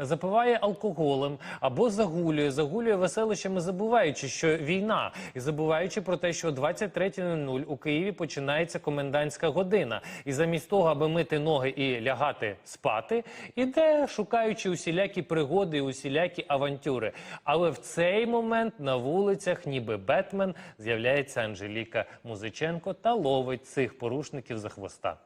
запиває алкоголем або загулює, загулює веселищами, забуваючи, що війна, і забуваючи про те, що о 23.00 у Києві починається комендантська година. І замість того, аби мити ноги і лягати спати, іде шукаючи усілякі пригоди, усілякі авантюри. Але в цей момент на вулицях, ніби Бетмен, з'являється Анжеліка Музиченко та ловить цих порушників за хвоста.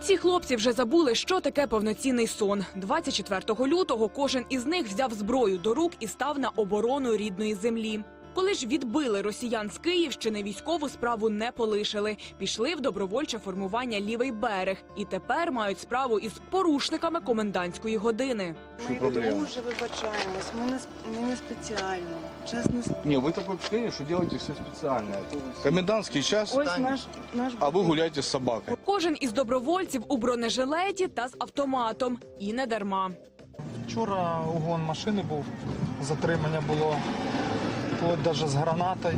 Ці хлопці вже забули, що таке повноцінний сон. 24 лютого кожен із них взяв зброю до рук і став на оборону рідної землі. Коли ж відбили росіян з Київщини, військову справу не полишили. Пішли в добровольче формування лівий берег і тепер мають справу із порушниками комендантської години. Ми проблема? дуже вибачаємось. Ми не ми не спеціально. Чесно. Не, вы такое впечатление, что делаете все специально. Комендантский час, Ось наш наш а вы гуляете с собакой. Кожен із добровольців у бронежилеті та з автоматом. І не дарма. Вчора угон машини був, затримання було, вплоть навіть з гранатою,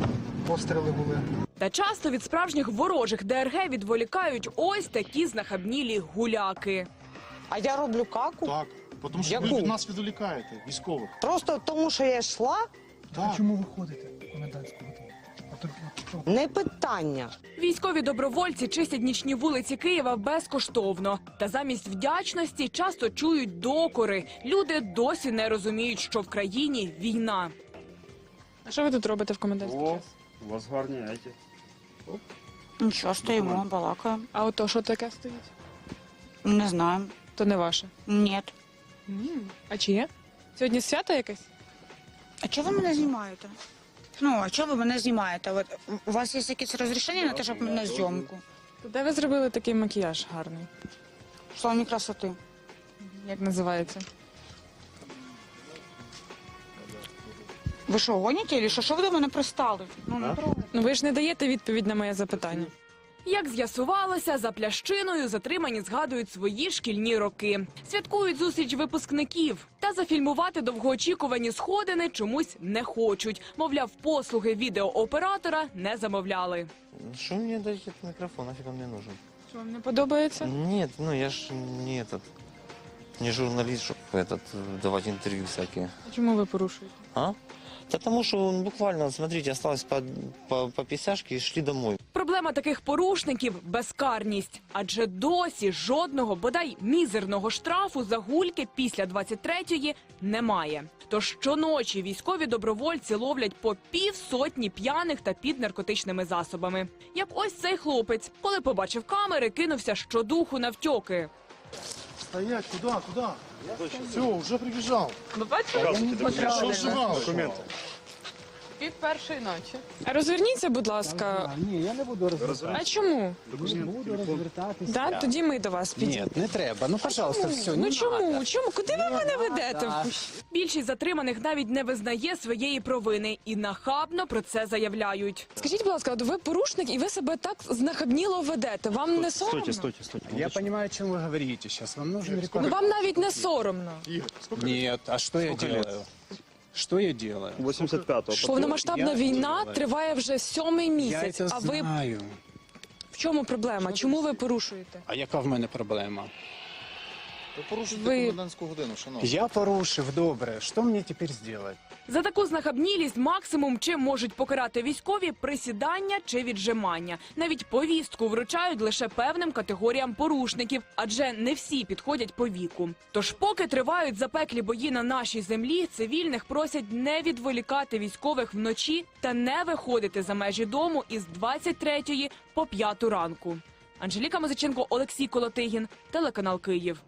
постріли були. Та часто від справжніх ворожих ДРГ відволікають ось такі знахабнілі гуляки. А я роблю каку Так, тому що Яку? ви від нас відволікаєте, військових. просто тому, що я йшла, Так. Чому ви ходите в комендантську годину? А то, що? не питання. Військові добровольці чистять нічні вулиці Києва безкоштовно. Та замість вдячності часто чують докори. Люди досі не розуміють, що в країні війна. А що ви тут робите в комендантський О, час? у вас гарні еті. Нічого, стоїмо, балакаємо. А ото що таке стоїть? Не знаємо. То не ваше. Ні. А чиє? Сьогодні свято якесь? А чого ви мене знімаєте? Ну, а чого ви мене знімаєте? От, у вас є якесь розрішення на те, щоб на зйомку? То де ви зробили такий макіяж гарний? Славні красоти. Як називається? Ви що, гоніте? Чи що? Що ви до мене пристали? Ну, не трогайте. Ну ви ж не даєте відповідь на моє запитання. Як з'ясувалося, за плящиною затримані згадують свої шкільні роки, святкують зустріч випускників та зафільмувати довгоочікувані сходини чомусь не хочуть. Мовляв, послуги відеооператора не замовляли. Что мне дать этот микрофон? Нафиг он мне нужен? Що вам не подобається? Нет, ну я ж не этот, не журналист, чтобы этот, э, давать интервью всякие. А Чому ви порушуєте? А? Да потому что буквально, смотрите, осталось по, по, по писяшке и шли домой. Проблема таких порушників безкарність, адже досі жодного бодай мізерного штрафу за гульки після 23-ї немає. Тож щоночі військові добровольці ловлять по півсотні п'яних та під наркотичними засобами. Як ось цей хлопець, коли побачив камери, кинувся щодуху навтьоки. Стоять, куди, куди? Все, уже прибежал. Ну, бачите? Я не Документи. Пів першої ночі. А розверніться, будь ласка. Ні, я не буду розвертатися. А чому? Не буду розвертатися. Да? Тоді ми до вас підійдемо. Ні, не треба. Ну, пожалуйста, все. Ну чому? Чому? Куди ви мене ведете? Більшість затриманих навіть не визнає своєї провини і нахабно про це заявляють. Скажіть, будь ласка, от ви порушник і ви себе так знахабніло ведете. Вам не соромно? стойте, стойте. Я понимаю, о чем вы говорите сейчас. Вам нужен Ну вам навіть не соромно. Нет, а что я делаю? Что я делаю? 85-го. Повномасштабна війна триває вже сьомий Я місяць. це А ви знаю. в чому проблема? Чому ви порушуєте? А яка в мене проблема? Ви порушуєте Ви- комендантську годину, шановні. Я порушив, добре. Що мені тепер зробити? За таку знахабнілість максимум чим можуть покарати військові присідання чи віджимання. Навіть повістку вручають лише певним категоріям порушників, адже не всі підходять по віку. Тож, поки тривають запеклі бої на нашій землі, цивільних просять не відволікати військових вночі та не виходити за межі дому із 23 по 5 ранку. Анжеліка Музиченко, Олексій Колотигін, телеканал Київ.